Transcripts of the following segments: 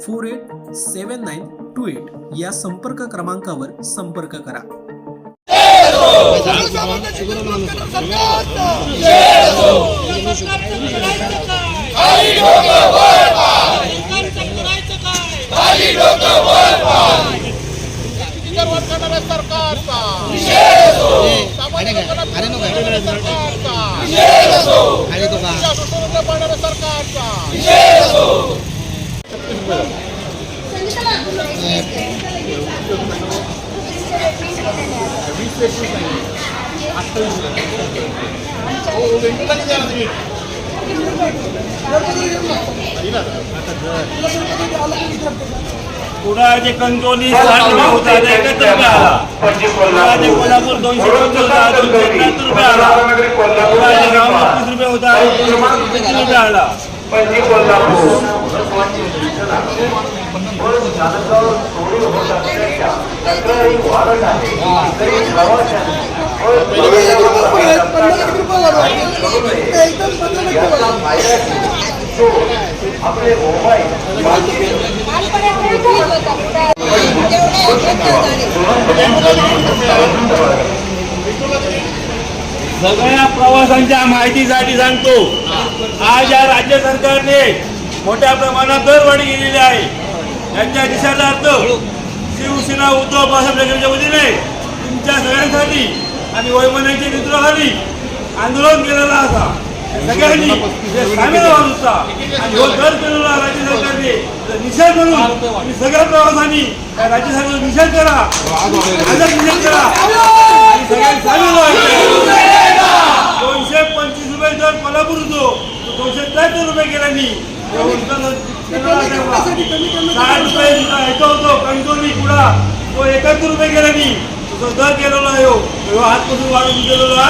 four eight seven nine two eight या संपर्क क्रमांकावर संपर्क करा. सरकारचा कुडाळचे कंटोली साठ रुपये होता आता एकत्र रुपये आला कुडाळचे कोल्हापूर. दोनशे पंचवीस होता दोनशे त्र्याहत्तर रुपये आला गाव रुपये होता दोनशे पस्तीस रुपये आला सगळ्या प्रवासांच्या माहितीसाठी सांगतो. आज या राज्य सरकारने मोठ्या प्रमाणात दरवाढी केलेली आहे. यांच्या निषेधार्थ शिवसेना उद्धव बाळासाहेब ठाकरेच्या वतीने तुमच्या सगळ्यांसाठी आणि वैमनाच्या नेतृत्वाखाली आंदोलन केलेला असा सगळ्यांनी सामील होता आणि हो दर केलेला राज्य सरकारने तर निषेध म्हणून आणि सगळ्या प्रवासांनी राज्य सरकारचा निषेध करा. आजच निषेध करा. आणि सगळ्यांनी सामील व्हायचं दोनशे पंचवीस रुपये दर कोल्हापूर होतो. दोनशे त्र्याहत्तर रुपये गेल्यानी साठ रुपये ह्याचा होतो कंटोली कुडा तो एकाहत्तर रुपये गेल्यानी तो दर केलेला आहे. ह्यो आजपासून वाढून गेलेला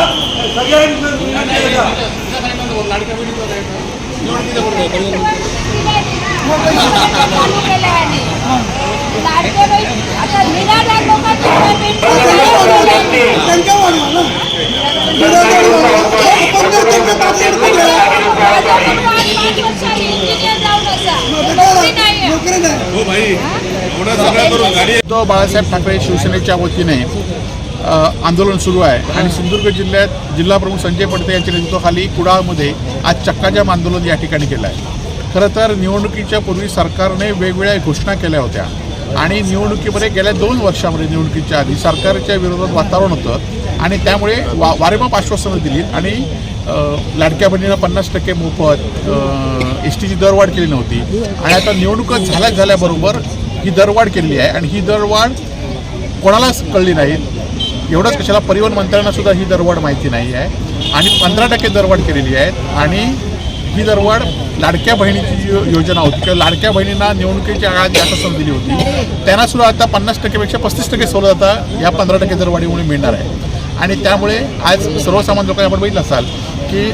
उद्धव बाळासाहेब ठाकरे शिवसेनेच्या वतीने आंदोलन सुरू आहे. आणि सिंधुदुर्ग जिल्ह्यात जिल्हा प्रमुख संजय पडते यांच्या नेतृत्वाखाली कुडाळमध्ये आज चक्काजाम आंदोलन या ठिकाणी केलं आहे. खरं तर निवडणुकीच्या पूर्वी सरकारने वेगवेगळ्या घोषणा केल्या होत्या. आणि निवडणुकीमध्ये गेल्या दोन वर्षामध्ये निवडणुकीच्या आधी सरकारच्या विरोधात वातावरण होतं. आणि त्यामुळे वा वारेमाप आश्वासनं दिली. आणि लाडक्या बहिणीनं पन्नास टक्के मोफत एस टीची दरवाढ केली नव्हती. आणि आता निवडणुका झाल्या झाल्याबरोबर ही दरवाढ केलेली आहे. आणि ही दरवाढ कोणालाच कळली नाही. एवढंच कशाला परिवहन मंत्र्यांना सुद्धा ही दरवाढ माहिती नाही आहे. आणि पंधरा टक्के दरवाढ केलेली आहे. आणि ही दरवाढ लाडक्या बहिणीची जी योजना होती. किंवा लाडक्या बहिणींना निवडणुकीच्या काळात जी आश्वासन दिली होती त्यांना सुद्धा आता पन्नास टक्केपेक्षा पस्तीस टक्के सवलत आता या पंधरा टक्के दरवाढीमुळे मिळणार आहे. आणि त्यामुळे आज सर्वसामान्य लोकांनी आपण बघितलं असाल की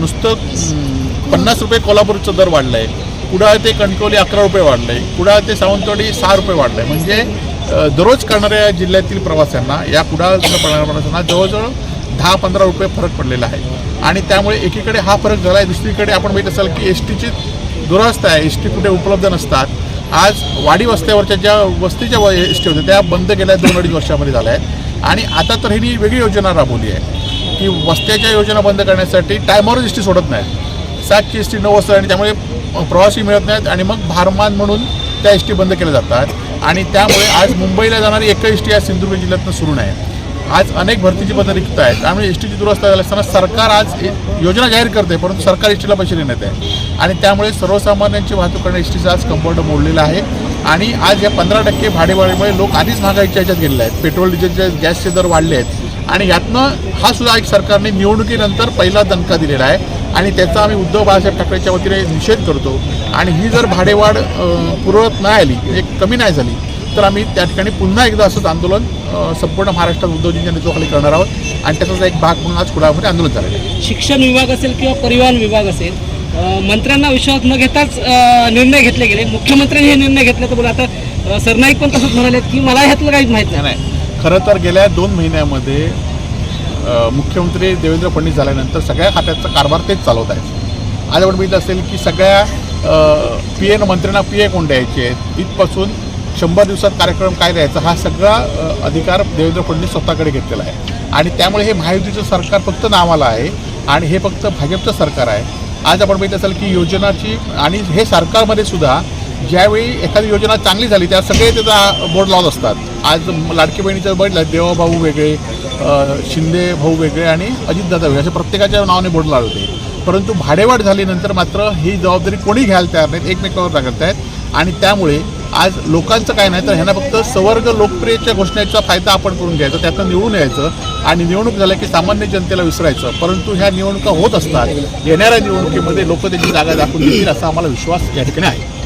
नुसतं पन्नास रुपये कोल्हापूरचं दर वाढलं आहे कुडाळ ते कणकवली अकरा रुपये वाढलं आहे कुडाळ ते सावंतवाडी सहा रुपये वाढलं आहे म्हणजे दररोज करणाऱ्या जिल्ह्यातील प्रवाशांना या कुडाळ प्रवाशांना जवळजवळ दहा पंधरा रुपये फरक पडलेला आहे. आणि त्यामुळे एकीकडे हा फरक झाला आहे दुसरीकडे आपण बघित असाल की एस टीची दुरावस्था आहे. एस टी कुठे उपलब्ध नसतात. आज वाडी वस्त्यावरच्या ज्या वस्तीच्या एस टी होत्या त्या बंद केल्या दोन अडीच वर्षामध्ये झाल्या आहेत. आणि आता तर ह्यांनी वेगळी योजना राबवली आहे की वस्त्याच्या योजना बंद करण्यासाठी टायमावर एस टी सोडत नाहीत. सातची एस टी नऊ वाजता आणि त्यामुळे प्रवासी मिळत नाहीत आणि मग भारमान म्हणून त्या एस टी बंद केल्या जातात. आणि त्यामुळे आज मुंबईला जाणारी एकही एस टी आज सिंधुदुर्ग जिल्ह्यातनं सुरू नाही. आज अनेक भरतीची पदं रिक्त आहेत. त्यामुळे एस टीची दुरवस्था झाली असताना सरकार आज योजना जाहीर करते परंतु सरकार एस टीला पैसे देण्यात आहे आणि त्यामुळे सर्वसामान्यांची वाहतूक करणे एस टीचा आज कंपाऊंड मोडलेला आहे. आणि आज या पंधरा टक्के भाडेवाढीमुळे लोक आधीच महागाईच्या ह्याच्यात गेलेले आहेत. पेट्रोल डिझेलचे गॅसचे दर वाढले आहेत. आणि यातनं हा सुद्धा एक सरकारने निवडणुकीनंतर पहिला दणका दिलेला आहे. आणि त्याचा आम्ही उद्धव बाळासाहेब ठाकरेच्या वतीने निषेध करतो. आणि ही जर भाडेवाढ पुरवत नाही आली म्हणजे कमी नाही झाली तर आम्ही त्या ठिकाणी पुन्हा एकदा असंच आंदोलन संपूर्ण महाराष्ट्रात उद्धवजींच्या नेतृत्वाखाली करणार आहोत. आणि त्याचाच एक भाग म्हणून आज कुडाळमध्ये आंदोलन झालेलं आहे. शिक्षण विभाग असेल किंवा परिवहन विभाग असेल मंत्र्यांना विश्वास न घेताच निर्णय घेतले गेले. मुख्यमंत्र्यांनी हे निर्णय घेतले तर बोला आता सरनाईक पण तसंच म्हणाले की मला ह्यातलं काहीच माहीत नाही. खरं तर गेल्या दोन महिन्यामध्ये मुख्यमंत्री देवेंद्र फडणवीस झाल्यानंतर सगळ्या खात्याचा कारभार तेच चालवत आहेत. आज आपण बघितलं असेल की सगळ्या पी एन मंत्र्यांना पी ए कोण द्यायचे आहेत? इथपासून शंभर दिवसात कार्यक्रम काय द्यायचा हा सगळा अधिकार देवेंद्र फडणवीस स्वतःकडे घेतलेला आहे. आणि त्यामुळे हे महायुतीचं सरकार फक्त नावाला आहे आणि हे फक्त भाजपचं सरकार आहे. आज आपण बघितलं असेल की योजनाची आणि हे सरकारमध्ये सुद्धा ज्यावेळी एखादी योजना चांगली झाली त्या सगळे त्याचा बोर्ड लावत असतात. आज लाडकी बहिणीचं बघितलं देवाभाऊ वेगळे शिंदे भाऊ वेगळे आणि अजितदादा वेगळे असे प्रत्येकाच्या नावाने बोर्ड लावले होते. परंतु भाडेवाढ झाल्यानंतर मात्र ही जबाबदारी कोणी घ्यायला तयार नाहीत एकमेकावर टाकत आहेत आणि त्यामुळे आज लोकांचं काय नाही तर ह्यांना फक्त सवर्ग लोकप्रियच्या घोषणेचा फायदा आपण करून घ्यायचा त्यातनं निवडून यायचं आणि निवडणूक झाल्या की सामान्य जनतेला विसरायचं. परंतु ह्या निवडणुका होत असतात येणाऱ्या निवडणुकीमध्ये लोक त्याची जागा दाखवून देतील असा आम्हाला विश्वास या ठिकाणी आहे.